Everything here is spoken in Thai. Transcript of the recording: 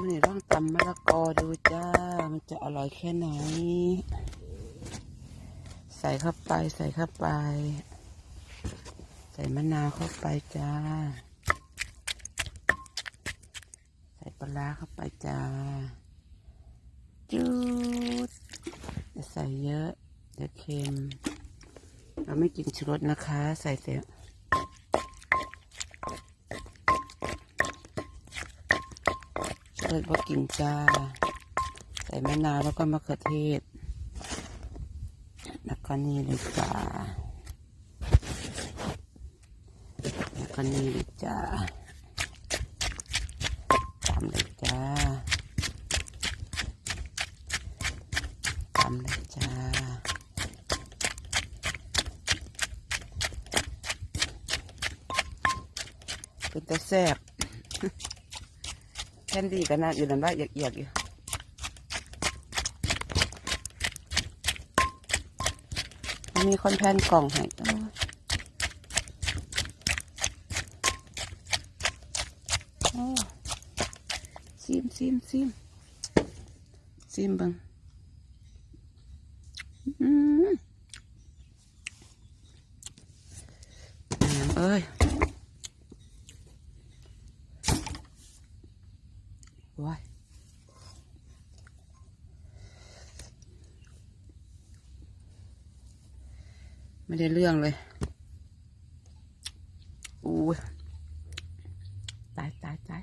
มันนี่ต้องตำมะละกอดูจ้า มันจะอร่อยแค่ไหน ใส่เข้าไปใส่เข้าไป ใส่มะนาวเข้าไปจ้า ใส่ปลาร้าเข้าไปจ้าจุดจะใส่เยอะ เดี๋ยวเค็ม เราไม่กินชูรสนะคะ ใส่เสีย ชูรสว่ากินจ้า ใส่มะนาวแล้วก็มะเขือเทศ แล้วก็นี่เลยจ้าแล้วก็นี่เลยจ้าตามเลยจ้าตามเลยจ้าเป็นต่แซ่บ แค่ดีกันนะอยู่นั่นว่าเอียกๆอยู่มันมีคนแพนกล่องให้โอ้ยโอ้ซิมซิมซิมซิมเบังอืมแหมเอ้ย ว้ยไม่ได้เรื่องเลยอู้ตายตายตาย